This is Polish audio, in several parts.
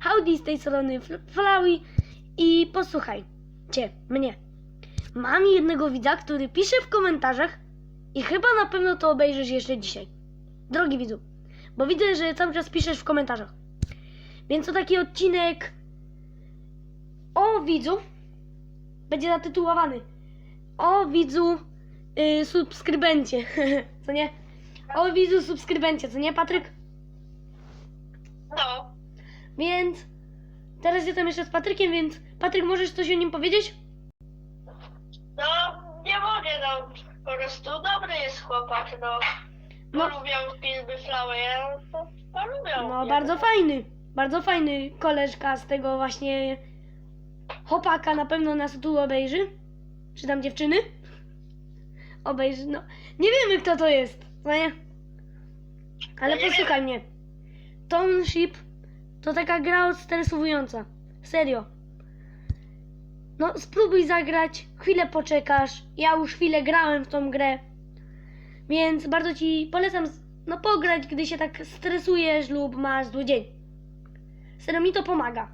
Howdy z tej strony Fl- Flowey i posłuchajcie mnie. Mam jednego widza, który pisze w komentarzach i chyba na pewno to obejrzysz jeszcze dzisiaj. Drogi widzu, bo widzę, że cały czas piszesz w komentarzach. Więc to taki odcinek o widzu będzie zatytułowany o widzu y, subskrybencie, co nie? O widzu subskrybencie, co nie Patryk? No, Więc teraz jestem jeszcze z Patrykiem, więc Patryk, możesz coś o nim powiedzieć? no, nie mogę, no, po prostu dobry jest chłopak, no. No. Lubią filmy Flowera, to, to lubią. No, bardzo fajny, bardzo fajny koleżka z tego właśnie chłopaka na pewno nas tu obejrzy. Czy tam dziewczyny? Obejrzy, no. Nie wiemy kto to jest, no nie? Ale No nie posłuchaj mnie. Township to taka gra odstresowująca. Serio. No, spróbuj zagrać, chwilę poczekasz. Ja już chwilę grałem w tą grę. Więc bardzo ci polecam no pograć, gdy się tak stresujesz lub masz zły dzień. Serio mi to pomaga.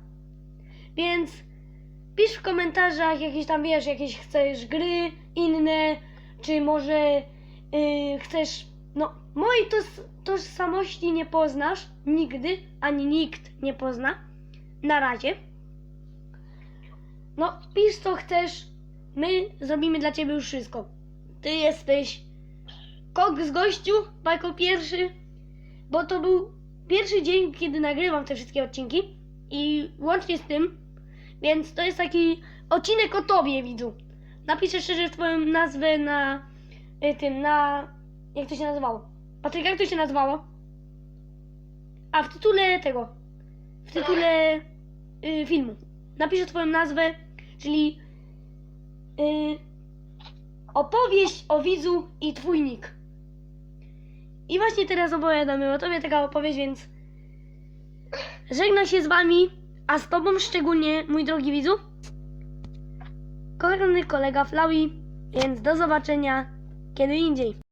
Więc pisz w komentarzach jakieś tam wiesz, jakieś chcesz gry inne, czy może yy, chcesz. No, mojej tos, tożsamości nie poznasz nigdy, ani nikt nie pozna. Na razie. No, pisz co chcesz. My zrobimy dla ciebie już wszystko. Ty jesteś kok z gościu, jako pierwszy, bo to był pierwszy dzień, kiedy nagrywam te wszystkie odcinki i łącznie z tym, więc to jest taki odcinek o tobie, widzu. Napiszę szczerze twoją nazwę na y, tym, na, jak to się nazywało? Patryk, jak to się nazywało? A, w tytule tego, w tytule y, filmu. Napiszę twoją nazwę, czyli y, opowieść o widzu i twój nick. I właśnie teraz opowiadamy o tobie taka opowieść, więc żegnam się z wami, a z tobą szczególnie, mój drogi widzu, kochany kolega Flowey, więc do zobaczenia kiedy indziej.